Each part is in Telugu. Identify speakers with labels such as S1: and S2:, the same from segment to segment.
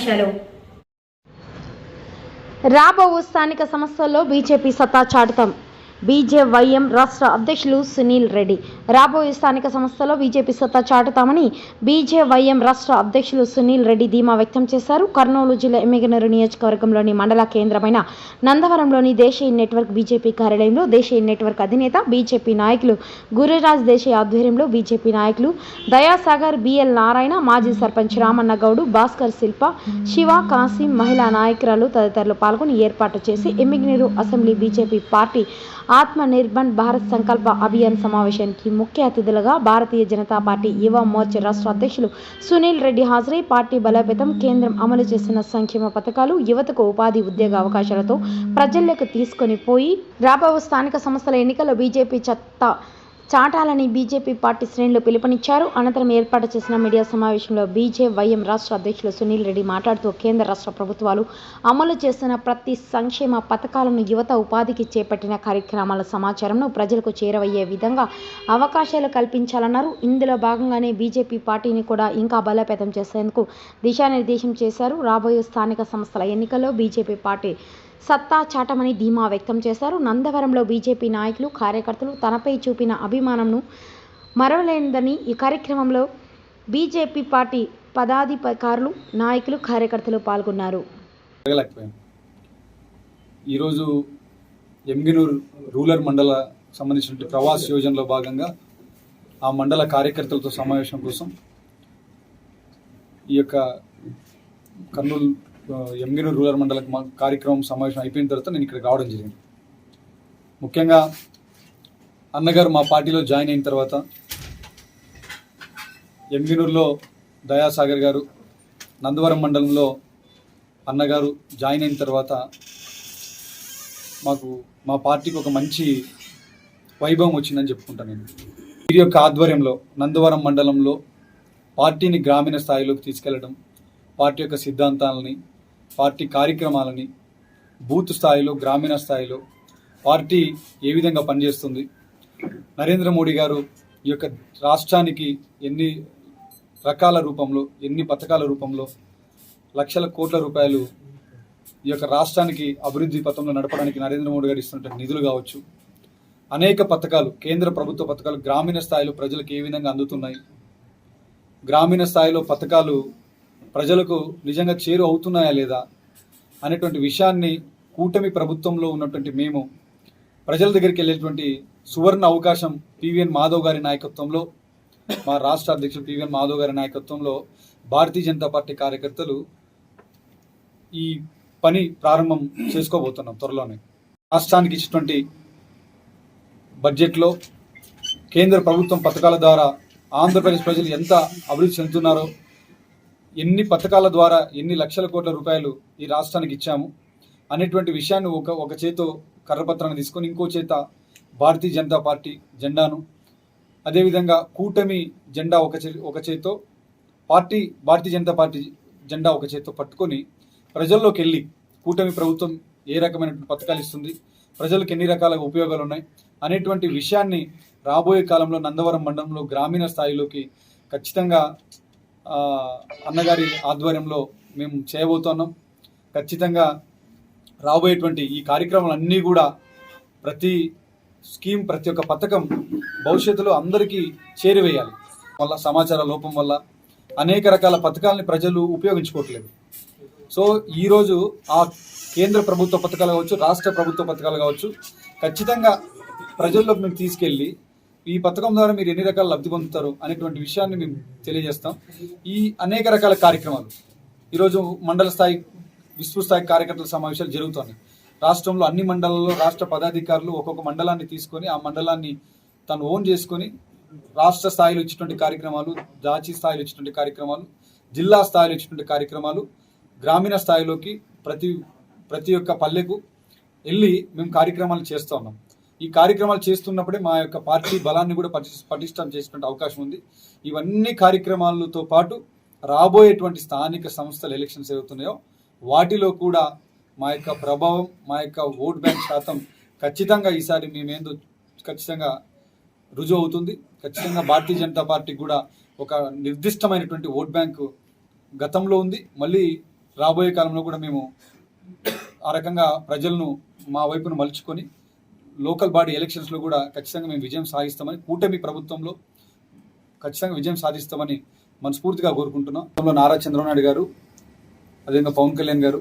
S1: విమర్శలు
S2: రాబో స్థానిక సంస్థల్లో బీజేపీ సత్తా చాటుతాం. బీజేవైఎం రాష్ట్ర అధ్యక్షులు సునీల్ రెడ్డి. రాబోయే స్థానిక సంస్థలో బీజేపీ సత్తా చాటుతామని బీజేవైఎం రాష్ట్ర అధ్యక్షులు సునీల్ రెడ్డి ధీమా వ్యక్తం చేశారు. కర్నూలు జిల్లా ఎమ్మిగనూరు నియోజకవర్గంలోని మండల కేంద్రమైన నందవరంలోని దేశీయ నెట్వర్క్ బీజేపీ కార్యాలయంలో దేశీయ నెట్వర్క్ అధినేత బీజేపీ నాయకులు గురురాజ్ దేశీయ ఆధ్వర్యంలో బీజేపీ నాయకులు దయాసాగర్ బిఎల్ నారాయణ మాజీ సర్పంచ్ రామన్న గౌడు భాస్కర్ శిల్ప శివ కాసిం మహిళా నాయకురాలు తదితరులు పాల్గొని ఏర్పాటు చేసి ఎమ్మిగినీరు అసెంబ్లీ బీజేపీ పార్టీ ఆత్మ నిర్భర్ భారత్ సంకల్ప అభియాన్ సమావేశానికి ముఖ్య అతిథులుగా భారతీయ జనతా పార్టీ యువ మోర్చా రాష్ట్ర అధ్యక్షులు సునీల్ రెడ్డి హాజరై పార్టీ బలోపేతం కేంద్రం అమలు చేసిన సంక్షేమ పథకాలు యువతకు ఉపాధి ఉద్యోగ అవకాశాలతో ప్రజల్లోకి తీసుకొని పోయి రాబో స్థానిక సంస్థల ఎన్నికల్లో బీజేపీ చెత్త చాటాలని బీజేపీ పార్టీ శ్రేణులు పిలుపునిచ్చారు. అనంతరం ఏర్పాటు చేసిన మీడియా సమావేశంలో బీజేవైఎం రాష్ట్ర అధ్యక్షులు సునీల్ రెడ్డి మాట్లాడుతూ కేంద్ర రాష్ట్ర ప్రభుత్వాలు అమలు చేస్తున్న ప్రతి సంక్షేమ పథకాలను యువత ఉపాధికి చేపట్టిన కార్యక్రమాల సమాచారంను ప్రజలకు చేరవయ్యే విధంగా అవకాశాలు కల్పించాలన్నారు. ఇందులో భాగంగానే బీజేపీ పార్టీని కూడా ఇంకా బలోపేతం చేసేందుకు దిశానిర్దేశం చేశారు. రాబోయే స్థానిక సంస్థల ఎన్నికల్లో బీజేపీ పార్టీ సత్తా చాటమని ధీమా వ్యక్తం చేశారు. నందవరంలో బీజేపీ నాయకులు కార్యకర్తలు తనపై చూపిన అభిమానంను మరవలేనిదని ఈ కార్యక్రమంలో బీజేపీ పార్టీ పదాధికారులు నాయకులు కార్యకర్తలు పాల్గొన్నారు.
S3: ఈరోజు ఎంగినూరు రూరల్ మండల సంబంధించిన ప్రవాస్ యోజనలో భాగంగా ఆ మండల కార్యకర్తలతో సమావేశం కోసం ఈ యొక్క కర్నూలు ఎంగినూరు రూరల్ మండల కార్యక్రమం సమావేశం అయిపోయిన తర్వాత నేను ఇక్కడికి రావడం జరిగింది. ముఖ్యంగా అన్నగారు మా పార్టీలో జాయిన్ అయిన తర్వాత ఎంగినూరులో దయాసాగర్ గారు నందవరం మండలంలో అన్నగారు జాయిన్ అయిన తర్వాత మాకు మా పార్టీకి ఒక మంచి వైభవం వచ్చిందని చెప్పుకుంటాను నేను. వీరి యొక్క ఆధ్వర్యంలో నందవరం మండలంలో పార్టీని గ్రామీణ స్థాయిలోకి తీసుకెళ్ళడం పార్టీ యొక్క సిద్ధాంతాలని పార్టీ కార్యక్రమాలని బూత్ స్థాయిలో గ్రామీణ స్థాయిలో పార్టీ ఏ విధంగా పనిచేస్తుంది? నరేంద్ర మోడీ గారు ఈ యొక్క రాష్ట్రానికి ఎన్ని రకాల రూపంలో ఎన్ని పథకాల రూపంలో లక్షల కోట్ల రూపాయలు ఈ యొక్క రాష్ట్రానికి అభివృద్ధి పథంలో నడపడానికి నరేంద్ర మోడీ గారు ఇస్తున్న నిధులు కావచ్చు. అనేక పథకాలు కేంద్ర ప్రభుత్వ పథకాలు గ్రామీణ స్థాయిలో ప్రజలకు ఏ విధంగా అందుతున్నాయి? గ్రామీణ స్థాయిలో పథకాలు ప్రజలకు నిజంగా చేరు అవుతున్నాయా లేదా అనేటువంటి విషయాన్ని కూటమి ప్రభుత్వంలో ఉన్నటువంటి మేము ప్రజల దగ్గరికి వెళ్ళేటువంటి సువర్ణ అవకాశం పివిఎన్ మాధవ్ గారి నాయకత్వంలో మా రాష్ట్ర అధ్యక్షుడు పివిఎన్ మాధవ్ గారి నాయకత్వంలో భారతీయ జనతా పార్టీ కార్యకర్తలు ఈ పని ప్రారంభం చేసుకోబోతున్నాం త్వరలోనే. రాష్ట్రానికి ఇచ్చినటువంటి బడ్జెట్లో కేంద్ర ప్రభుత్వం పథకాల ద్వారా ఆంధ్రప్రదేశ్ ప్రజలు ఎంత అభివృద్ధి చెందుతున్నారో ఎన్ని పథకాల ద్వారా ఎన్ని లక్షల కోట్ల రూపాయలు ఈ రాష్ట్రానికి ఇచ్చాము అనేటువంటి విషయాన్ని ఒక ఒక చేతో కర్రపత్రాన్ని తీసుకొని ఇంకో చేత భారతీయ జనతా పార్టీ జెండాను. అదేవిధంగా కూటమి జెండా ఒక చే ఒక చేతో పార్టీ భారతీయ జనతా పార్టీ జెండా ఒక చేత్తో పట్టుకొని ప్రజల్లోకి వెళ్ళి కూటమి ప్రభుత్వం ఏ రకమైనటువంటి పథకాలు ఇస్తుంది ప్రజలకు ఎన్ని రకాల ఉపయోగాలు ఉన్నాయి అనేటువంటి విషయాన్ని రాబోయే కాలంలో నందవరం మండలంలో గ్రామీణ స్థాయిలోకి ఖచ్చితంగా అన్నగారి ఆధ్వర్యంలో మేము చేయబోతున్నాం. ఖచ్చితంగా రాబోయేటువంటి ఈ కార్యక్రమాలన్నీ కూడా ప్రతి స్కీమ్ ప్రతి ఒక్క పథకం భవిష్యత్తులో అందరికీ చేరివేయాలి. వల్ల సమాచార లోపం వల్ల అనేక రకాల పథకాలని ప్రజలు ఉపయోగించుకోవట్లేదు. సో ఈరోజు ఆ కేంద్ర ప్రభుత్వ పథకాలు కావచ్చు రాష్ట్ర ప్రభుత్వ పథకాలు కావచ్చు ఖచ్చితంగా ప్రజల్లోకి మేము తీసుకెళ్ళి ఈ పథకం ద్వారా మీరు ఎన్ని రకాల లబ్ధి పొందుతారు అనేటువంటి విషయాన్ని మేము తెలియజేస్తాం. ఈ అనేక రకాల కార్యక్రమాలు ఈరోజు మండల స్థాయి విస్తృత స్థాయి కార్యకర్తల సమావేశాలు జరుగుతున్నాయి. రాష్ట్రంలో అన్ని మండలాల్లో రాష్ట్ర పదాధికారులు ఒక్కొక్క మండలాన్ని తీసుకొని ఆ మండలాన్ని తను ఓన్ చేసుకొని రాష్ట్ర స్థాయిలో ఇచ్చినటువంటి కార్యక్రమాలు జాతీయ స్థాయిలో ఇచ్చినటువంటి కార్యక్రమాలు జిల్లా స్థాయిలో ఇచ్చినటువంటి కార్యక్రమాలు గ్రామీణ స్థాయిలోకి ప్రతి ప్రతి ఒక్క పల్లెకు వెళ్ళి మేము కార్యక్రమాలు చేస్తూ ఉన్నాం. ఈ కార్యక్రమాలు చేస్తున్నప్పుడే మా యొక్క పార్టీ బలాన్ని కూడా పటి- పటిష్టం చేసుకునే అవకాశం ఉంది. ఇవన్నీ కార్యక్రమాలతో పాటు రాబోయేటువంటి స్థానిక సంస్థల ఎలక్షన్స్ ఏవవుతున్నాయో వాటిలో కూడా మా యొక్క ప్రభావం మా యొక్క ఓట్ బ్యాంక్ శాతం ఖచ్చితంగా ఈసారి మేమేందో ఖచ్చితంగా రుజువు అవుతుంది. ఖచ్చితంగా భారతీయ జనతా పార్టీ కూడా ఒక నిర్దిష్టమైనటువంటి ఓట్ బ్యాంకు గతంలో ఉంది. మళ్ళీ రాబోయే కాలంలో కూడా మేము ఆ రకంగా ప్రజలను మా వైపును మలుచుకొని లోకల్ బాడీ ఎలక్షన్స్లో కూడా ఖచ్చితంగా మేము విజయం సాధిస్తామని కూటమి ప్రభుత్వంలో ఖచ్చితంగా విజయం సాధిస్తామని మనస్ఫూర్తిగా కోరుకుంటున్నాం. నారా చంద్రబాబు నాయుడు గారు అదేవిధంగా పవన్ కళ్యాణ్ గారు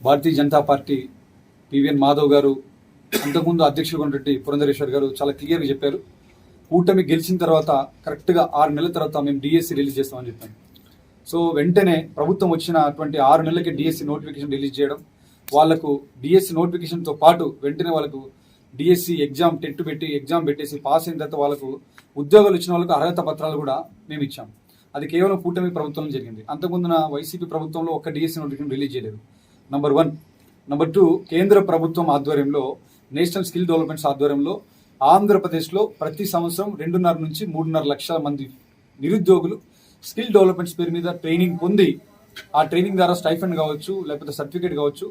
S3: భారతీయ జనతా పార్టీ పివిఎన్ మాధవ్ గారు అంతకుముందు అధ్యక్షుడు ఉన్నటువంటి పురంధరేశ్వర్ గారు చాలా క్లియర్గా చెప్పారు. కూటమి గెలిచిన తర్వాత కరెక్ట్గా ఆరు నెలల తర్వాత మేము డిఎస్సి రిలీజ్ చేస్తామని చెప్పాం. సో వెంటనే ప్రభుత్వం వచ్చిన అటువంటి ఆరు నెలలకి డిఎస్సి నోటిఫికేషన్ రిలీజ్ చేయడం వాళ్ళకు డిఎస్సి నోటిఫికేషన్తో పాటు వెంటనే వాళ్ళకు డిఎస్సి ఎగ్జామ్ టెట్ పెట్టి ఎగ్జామ్ పెట్టేసి పాస్ అయిన తర్వాత వాళ్ళకు ఉద్యోగాలు వచ్చిన వాళ్ళకు అర్హత పత్రాలు కూడా మేము ఇచ్చాం. అది కేవలం కూటమి ప్రభుత్వంలో జరిగింది. అంతకుముందున వైసీపీ ప్రభుత్వంలో ఒక్క డిఎస్సి నోటిఫికేషన్ రిలీజ్ చేయలేదు. నంబర్ వన్ నంబర్ టూ కేంద్ర ప్రభుత్వం ఆధ్వర్యంలో నేషనల్ స్కిల్ డెవలప్మెంట్స్ ఆధ్వర్యంలో ఆంధ్రప్రదేశ్లో ప్రతి సంవత్సరం రెండున్నర నుంచి మూడున్నర లక్షల మంది నిరుద్యోగులు స్కిల్ డెవలప్మెంట్స్ పేరు మీద ట్రైనింగ్ పొంది ఆ ట్రైనింగ్ ద్వారా స్టైఫండ్ కావచ్చు లేకపోతే సర్టిఫికేట్ కావచ్చు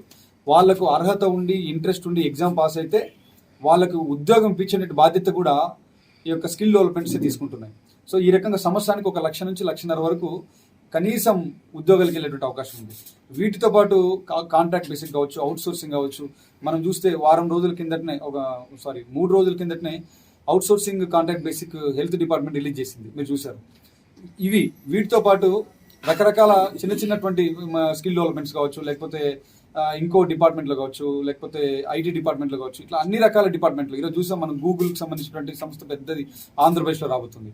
S3: వాళ్ళకు అర్హత ఉండి ఇంట్రెస్ట్ ఉండి ఎగ్జామ్ పాస్ అయితే వాళ్ళకు ఉద్యోగం ఇప్పించే బాధ్యత కూడా ఈ యొక్క స్కిల్ డెవలప్మెంట్స్ తీసుకుంటున్నాయి. సో ఈ రకంగా సంవత్సరానికి ఒక లక్ష నుంచి లక్షన్నర వరకు కనీసం ఉద్యోగాలకు వెళ్ళేటువంటి అవకాశం ఉంది. వీటితో పాటు కాంట్రాక్ట్ బేసిక్ కావచ్చు అవుట్ సోర్సింగ్ కావచ్చు. మనం చూస్తే వారం రోజుల కిందటనే ఒక సారీ మూడు రోజుల కిందటనే outsourcing contract basic health department release చేసింది. మీరు చూశారు. ఇవి వీటితో పాటు రకరకాల చిన్న చిన్నటువంటి స్కిల్ డెవలప్మెంట్స్ కావచ్చు లేకపోతే ఇంకో డిపార్ట్మెంట్లో కావచ్చు లేకపోతే ఐటీ డిపార్ట్మెంట్లో కావచ్చు ఇట్లా అన్ని రకాల డిపార్ట్మెంట్లు. ఈరోజు చూసాం మనం గూగుల్కి సంబంధించినటువంటి సంస్థ పెద్దది ఆంధ్రప్రదేశ్లో రాబోతుంది.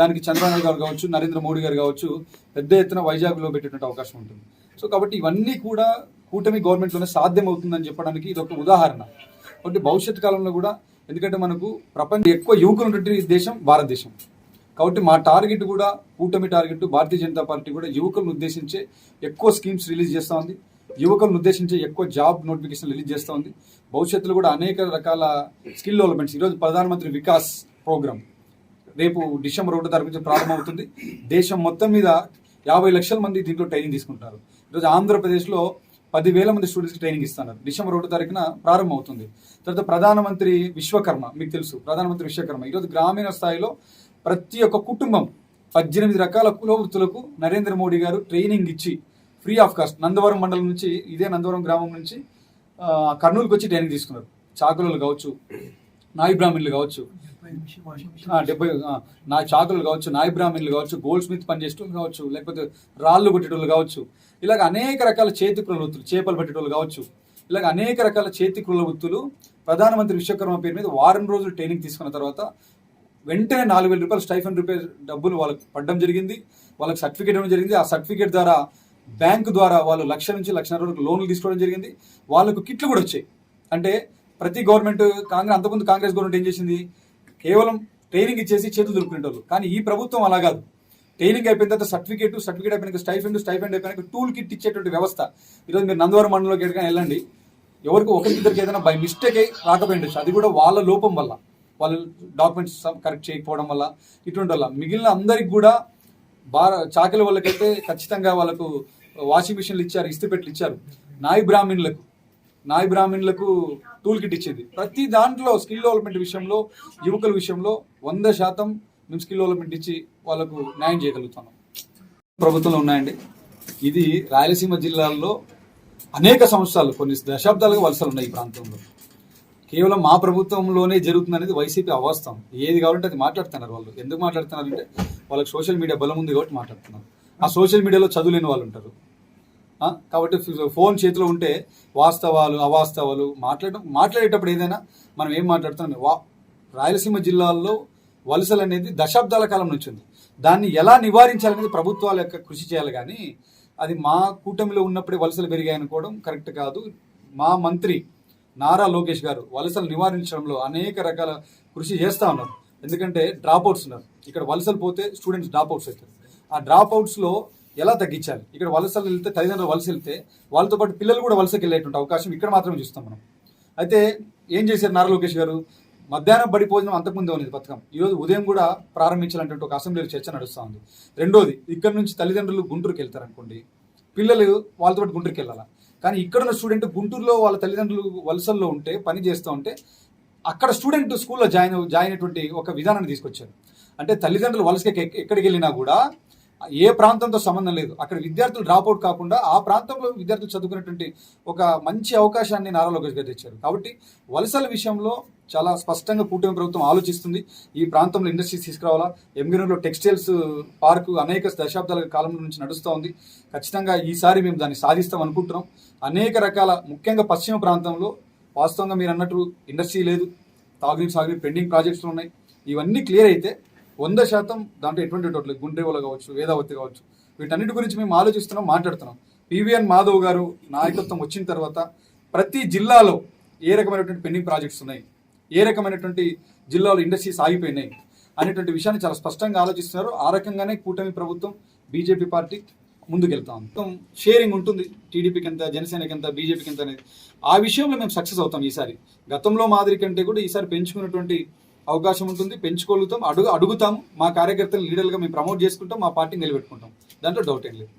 S3: దానికి చంద్రబాబు గారు కావచ్చు నరేంద్ర మోడీ గారు కావచ్చు పెద్ద ఎత్తున వైజాగ్లో పెట్టేటువంటి అవకాశం ఉంటుంది. సో కాబట్టి ఇవన్నీ కూడా కూటమి గవర్నమెంట్లోనే సాధ్యం అవుతుందని చెప్పడానికి ఇది ఒక ఉదాహరణ. కాబట్టి భవిష్యత్ కాలంలో కూడా ఎందుకంటే మనకు ప్రపంచ ఎక్కువ యువకులు ఉన్నటువంటి దేశం భారతదేశం. కాబట్టి మా టార్గెట్ కూడా కూటమి టార్గెట్ భారతీయ జనతా పార్టీ కూడా యువకులను ఉద్దేశించే ఎక్కువ స్కీమ్స్ రిలీజ్ చేస్తూ ఉంది. యువకులను ఉద్దేశించి ఎక్కువ జాబ్ నోటిఫికేషన్ రిలీజ్ చేస్తూ ఉంది. భవిష్యత్తులో కూడా అనేక రకాల స్కిల్ డెవలప్మెంట్స్. ఈరోజు ప్రధానమంత్రి వికాస్ ప్రోగ్రామ్ రేపు డిసెంబర్ ఒకటో తారీఖు నుంచి ప్రారంభమవుతుంది. దేశం మొత్తం మీద యాభై లక్షల మంది దీంట్లో ట్రైనింగ్ తీసుకుంటారు ఈరోజు ఆంధ్రప్రదేశ్లో పదివేల మంది స్టూడెంట్స్కి ట్రైనింగ్ ఇస్తున్నారు. డిసెంబర్ ఒకటో తారీఖున ప్రారంభమవుతుంది. తర్వాత ప్రధానమంత్రి విశ్వకర్మ మీకు తెలుసు ప్రధానమంత్రి విశ్వకర్మ. ఈరోజు గ్రామీణ స్థాయిలో ప్రతి ఒక్క కుటుంబం పద్దెనిమిది రకాల కుల వృత్తులకు నరేంద్ర మోడీ గారు ట్రైనింగ్ ఇచ్చి ఫ్రీ ఆఫ్ కాస్ట్. నందవరం మండలం నుంచి ఇదే నందవరం గ్రామం నుంచి కర్నూలుకి వచ్చి ట్రైనింగ్ తీసుకున్నారు. చాకులు కావచ్చు నాయి బ్రాహ్మణులు కావచ్చు. డెబ్బై నా చాకులు కావచ్చు నాయి బ్రాహ్మణులు కావచ్చు గోల్డ్ స్మిత్ పనిచేసేటోళ్ళు కావచ్చు లేకపోతే రాళ్ళు కొట్టేటోళ్ళు కావచ్చు ఇలాగ అనేక రకాల చేతి కుల వృత్తులు చేపలు పట్టేటోళ్ళు కావచ్చు ఇలాగ అనేక రకాల చేతి కుల వృత్తులు ప్రధానమంత్రి విశ్వకర్మ పేరు మీద వారం రోజులు ట్రైనింగ్ తీసుకున్న తర్వాత వెంటనే నాలుగు వేల రూపాయలు స్టైఫన్ రూపాయలు డబ్బులు వాళ్ళకి పడడం జరిగింది. వాళ్ళకి సర్టిఫికేట్ ఇవ్వడం జరిగింది. ఆ సర్టిఫికేట్ ద్వారా బ్యాంకు ద్వారా వాళ్ళు లక్ష నుంచి లక్షన్నర వరకు లోన్లు తీసుకోవడం జరిగింది. వాళ్ళకు కిట్లు కూడా వచ్చాయి. అంటే ప్రతి గవర్నమెంట్ కాంగ్రెస్ అంతకుముందు కాంగ్రెస్ గవర్నమెంట్ ఏం చేసింది? కేవలం ట్రైనింగ్ ఇచ్చేసి చేతులు దొరుకునేటోళ్ళు కానీ ఈ ప్రభుత్వం అలా కాదు. ట్రైనింగ్ అయిపోయిన తర్వాత సర్టిఫికేట్ సర్టిఫికేట్ అయిపోయినాక స్టైఫెండ్ స్టైఫెండ్ అయిపోయినాక టూల్ కిట్ ఇచ్చేటువంటి వ్యవస్థ. ఈరోజు మీరు నందవరం మండలంలోకి ఎక్కడికైనా వెళ్ళండి. ఎవరికి ఒకరికిద్దరికి ఏదైనా బై మిస్టేక్ అయి రాకపోయింది అది కూడా వాళ్ళ లోపం వల్ల. వాళ్ళు డాక్యుమెంట్స్ కరెక్ట్ చేయకపోవడం వల్ల ఇటువంటి వల్ల మిగిలిన అందరికి కూడా భార చాకలి వాళ్ళకైతే ఖచ్చితంగా వాళ్ళకు వాషింగ్ మిషన్లు ఇచ్చారు ఇస్తిపెట్లు ఇచ్చారు. నాయి బ్రాహ్మణులకు నాయి బ్రాహ్మణులకు టూల్ కిట్ ఇచ్చేది. ప్రతి దాంట్లో స్కిల్ డెవలప్మెంట్ విషయంలో యువకుల విషయంలో వంద శాతం మేము స్కిల్ డెవలప్మెంట్ ఇచ్చి వాళ్ళకు న్యాయం చేయగలుగుతున్నాం. ప్రభుత్వంలో ఉన్నాయండి. ఇది రాయలసీమ జిల్లాల్లో అనేక సంవత్సరాలు కొన్ని దశాబ్దాలుగా వలసలు ఉన్నాయి ఈ ప్రాంతంలో. కేవలం మా ప్రభుత్వంలోనే జరుగుతుంది అనేది వైసీపీ అవాస్తవం. ఏది కావాలంటే అది మాట్లాడుతున్నారు వాళ్ళు. ఎందుకు మాట్లాడుతున్నారు అంటే వాళ్ళకి సోషల్ మీడియా బలం ఉంది కాబట్టి మాట్లాడుతున్నారు. ఆ సోషల్ మీడియాలో చదువులేని వాళ్ళు ఉంటారు. కాబట్టి ఫోన్ చేతిలో ఉంటే వాస్తవాలు అవాస్తవాలు మాట్లాడడం మాట్లాడేటప్పుడు ఏదైనా మనం ఏం మాట్లాడుతున్నాం వా రాయలసీమ జిల్లాల్లో వలసలు అనేది దశాబ్దాల కాలం నుంచి ఉంది. దాన్ని ఎలా నివారించాలనేది ప్రభుత్వాల యొక్క కృషి చేయాలి కానీ అది మా కూటమిలో ఉన్నప్పుడే వలసలు పెరిగాయనుకోవడం కరెక్ట్ కాదు. మా మంత్రి నారా లోకేష్ గారు వలసలు నివారించడంలో అనేక రకాల కృషి చేస్తూ ఉన్నారు. ఎందుకంటే డ్రాప్ అవుట్స్ ఉన్నారు. ఇక్కడ వలసలు పోతే స్టూడెంట్స్ డ్రాప్ అవుట్స్ అవుతారు. ఆ డ్రాప్ అవుట్స్లో ఎలా తగ్గించాలి? ఇక్కడ వలసలు వెళ్తే తల్లిదండ్రులు వలస వెళ్తే వాళ్ళతో పాటు పిల్లలు కూడా వలసకి వెళ్ళేటువంటి అవకాశం ఇక్కడ మాత్రమే చూస్తాం మనం. అయితే ఏం చేశారు నారా లోకేష్ గారు? మధ్యాహ్నం బడి భోజనం అంతకుముందే ఉన్నది పథకం. ఈరోజు ఉదయం కూడా ప్రారంభించాలంటే ఒక అసెంబ్లీలో చర్చ నడుస్తూ ఉంది. రెండోది ఇక్కడ నుంచి తల్లిదండ్రులు గుంటూరుకి వెళ్తారు అనుకోండి పిల్లలు వాళ్ళతో పాటు గుంటూరుకి వెళ్ళాలా? కానీ ఇక్కడ ఉన్న స్టూడెంట్ గుంటూరులో వాళ్ళ తల్లిదండ్రులు వలసల్లో ఉంటే పని చేస్తూ ఉంటే అక్కడ స్టూడెంట్ స్కూల్లో జాయిన్ జాయిన్ అయినటువంటి ఒక విధానాన్ని తీసుకొచ్చారు. అంటే తల్లిదండ్రులు వలసకి ఎక్కడికి వెళ్ళినా కూడా ఏ ప్రాంతంతో సంబంధం లేదు. అక్కడ విద్యార్థులు డ్రాప్ అవుట్ కాకుండా ఆ ప్రాంతంలో విద్యార్థులు చదువుకునేటువంటి ఒక మంచి అవకాశాన్ని నారా లోకేష్ గారు తెచ్చారు. కాబట్టి వలసల విషయంలో చాలా స్పష్టంగా కూటమి ప్రభుత్వం ఆలోచిస్తుంది. ఈ ప్రాంతంలో ఇండస్ట్రీస్ తీసుకురావాలా? ఎంగినూరులో టెక్స్టైల్స్ పార్కు అనేక దశాబ్దాల కాలం నుంచి నడుస్తూ ఉంది. ఖచ్చితంగా ఈసారి మేము దాన్ని సాధిస్తాం అనుకుంటున్నాం. అనేక రకాల ముఖ్యంగా పశ్చిమ ప్రాంతంలో వాస్తవంగా మీరు అన్నట్టు ఇండస్ట్రీ లేదు. తాగునీరు సాగునీరు పెండింగ్ ప్రాజెక్ట్స్ ఉన్నాయి. ఇవన్నీ క్లియర్ అయితే వంద శాతం దాంట్లో ఎటువంటి డౌట్ లేదు. గుండ్రేవల కావచ్చు వేదావతి కావచ్చు. వీటన్నిటి గురించి మేము ఆలోచిస్తున్నాం మాట్లాడుతున్నాం. పివిఎన్ మాధవ్ గారు నాయకత్వం వచ్చిన తర్వాత ప్రతి జిల్లాలో ఏ రకమైనటువంటి పెండింగ్ ప్రాజెక్ట్స్ ఉన్నాయి? ఏ రకమైనటువంటి జిల్లాలో ఇండస్ట్రీస్ ఆగిపోయినాయి? అనేటువంటి విషయాన్ని చాలా స్పష్టంగా ఆలోచిస్తున్నారు. ఆ రకంగానే కూటమి ప్రభుత్వం బీజేపీ పార్టీ ముందుకెళ్తాం. మొత్తం షేరింగ్ ఉంటుంది. టీడీపీకి ఎంత జనసేనకి ఎంత బీజేపీకి ఎంత అనేది. ఆ విషయంలో మేము సక్సెస్ అవుతాం ఈసారి. గతంలో మాదిరి కంటే కూడా ఈసారి పెంచుకున్నటువంటి అవకాశం ఉంటుంది పెంచుకోగలుగుతాం అడుగు అడుగుతాం మా కార్యకర్తలు లీడర్లుగా మేము ప్రమోట్ చేసుకుంటాం మా పార్టీని నిలబెట్టుకుంటాం. దాంట్లో డౌట్ ఏం లేదు.